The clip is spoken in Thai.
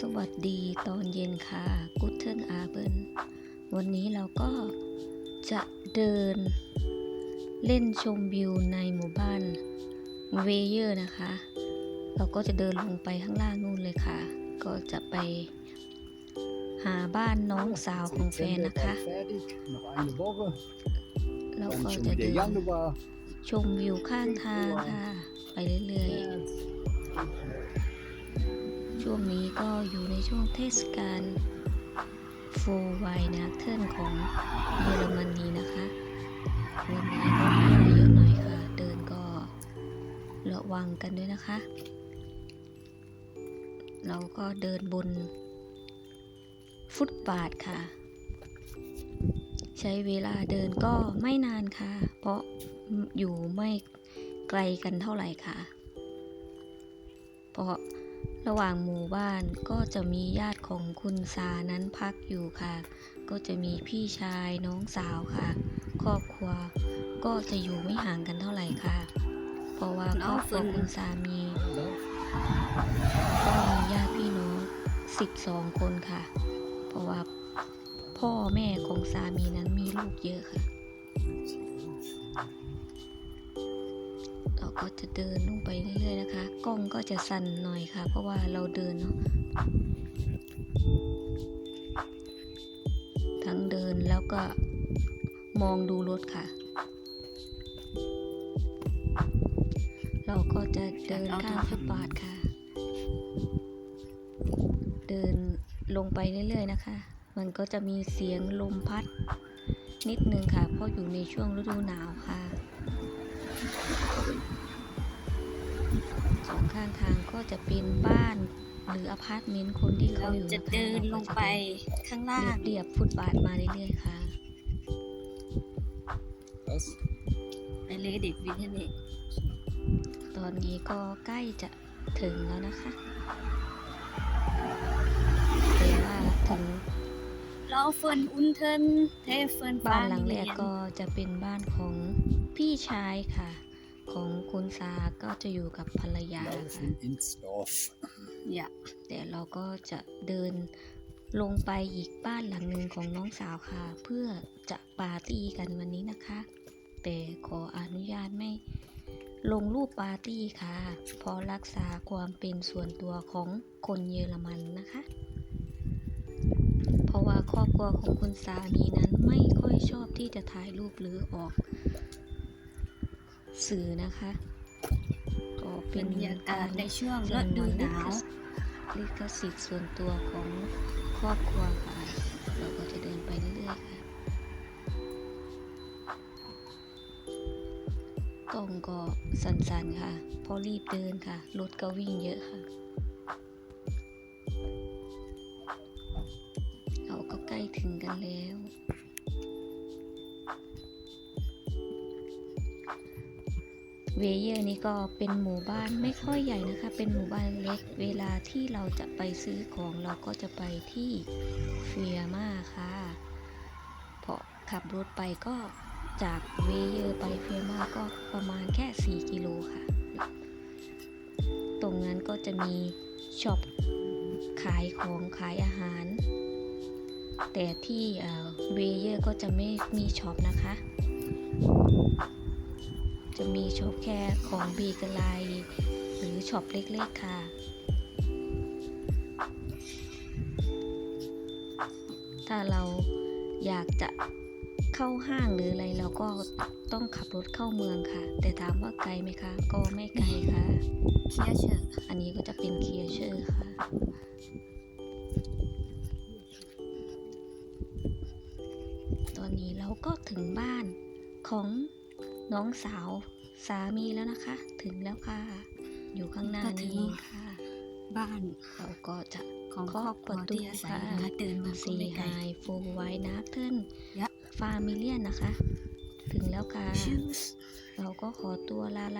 สวัสดีตอนเย็นค่ะกุเทิลอาเบินวันนี้เราก็จะเดินเล่นชมวิวในหมู่บ้านเวเยอร์นะคะ เราก็จะเดินลงไปข้างล่างนู่นเลยค่ะ ก็จะไปหาบ้านน้องสาวของแฟนนะคะ เราก็จะเดินชมวิวข้างทางค่ะ ไปเรื่อย ช่วงนี้ก็อยู่ในช่วงเทศกาลโฟไวนาเทิลของเยอรมนีนะคะวันนี้ก็มาเยอะหน่อยค่ะ เดินก็ระวังกันด้วยนะคะ เราก็เดินบนฟุตบาทค่ะ ใช้เวลาเดินก็ไม่นานค่ะ เพราะอยู่ไม่ไกลกันเท่าไหร่ค่ะ เพราะ ระหว่างหมู่บ้านก็จะมีญาติของคุณสานั้นพักอยู่ค่ะ ก็จะมีพี่ชายน้องสาวค่ะ ครอบครัวก็จะอยู่ไม่ห่างกันเท่าไหร่ค่ะ เพราะว่าครอบครัวคุณสามีก็มีญาติพี่น้อง12คนค่ะ เพราะว่าพ่อแม่ของสามีนั้นมีลูกเยอะค่ะ เราก็จะเดินลงไปเรื่อยๆนะคะ กล้องก็จะสั่นหน่อยค่ะ เพราะว่าเราเดินเนาะทั้งเดินแล้วก็มองดูรถค่ะ เราก็จะเดินข้ามฟุตบาทค่ะ เดินลงไปเรื่อยๆนะคะ มันก็จะมีเสียงลมพัดนิดนึงค่ะ เพราะอยู่ในช่วงฤดูหนาวค่ะ ข้างทางก็จะเป็นบ้านหรืออพาร์ตเมนต์คนที่เขาเราอยู่จะนะคะเดินลงไปข้างล่างเรียบๆฟุตบาทมาเรื่อยๆค่ะ Was? ไปเลยเด็กวินเทอร์เน็ตตอนนี้ก็ใกล้จะถึงแล้วนะคะแต่ว่าถึงเราเฟิร์นอุนเทินเทเฟิร์นบ้านหลังแรกก็จะเป็นบ้านของพี่ชายค่ะ ของคุณสาก็จะอยู่กับภรรยาค่ะ Laufen ins Dorf. อย่าแต่เราก็จะเดินลงไปอีกบ้านหลังหนึ่งของน้องสาวค่ะ เพื่อจะปาร์ตี้กันวันนี้นะคะ แต่ขออนุญาตไม่ลงรูปปาร์ตี้ค่ะ เพราะรักษาความเป็นส่วนตัวของคนเยอรมันนะคะ เพราะว่าครอบครัวของคุณสามีนั้นไม่ค่อยชอบที่จะถ่ายรูปหรือออก สื่อนะคะ ก็เป็เป็นนบรรยากาศในรช่วงสฤงดูวนหนาวลิขสิทธิ์ส่วนตัวของครอบครัวค่ะ เราก็จะเดินไปเรื่อยๆค่ะกล้องก็สั่นๆค่ะเพราะรีบเดินค่ะ รถก็วิ่งเยอะค่ะ เราก็ใกล้ถึงกันแล้ว เวเยอร์นี่ก็เป็นหมู่บ้านไม่ค่อยใหญ่นะคะ เป็นหมู่บ้านเล็ก เวลาที่เราจะไปซื้อของเราก็จะไปที่เฟียมาค่ะเพราะขับรถไปก็จากเวเยอร์ไปเฟียมาก็ประมาณแค่ 4 กิโลค่ะ ตรงนั้นก็จะมีช็อปขายของขายอาหาร แต่ที่เวเยอร์ก็จะไม่มีช็อปนะคะ จะมีช็อปแค่ของบีกไลหรือช็อปเล็กๆค่ะ ถ้าเราอยากจะเข้าห้างหรืออะไรเราก็ต้องขับรถเข้าเมืองค่ะ แต่ถามว่าไกลไหมคะ ก็ไม่ไกลค่ะเคียเชอร์อันนี้ก็จะเป็นเคียร์เชอร์ค่ะตอนนี้เราก็ถึงบ้านของ น้องสาวสามีแล้วนะคะ ถึงแล้วค่ะ อยู่ข้างหน้านี้เองค่ะ บ้านเราก็จะของครอบครัวที่อาศัยนะคะเดินมาก็ซีไม่ไกไฮลโฟไวนาเทิลยะฟามิเลียนนะคะ ถึงแล้วค่ะชื่อเราก็ขอตัวลาลา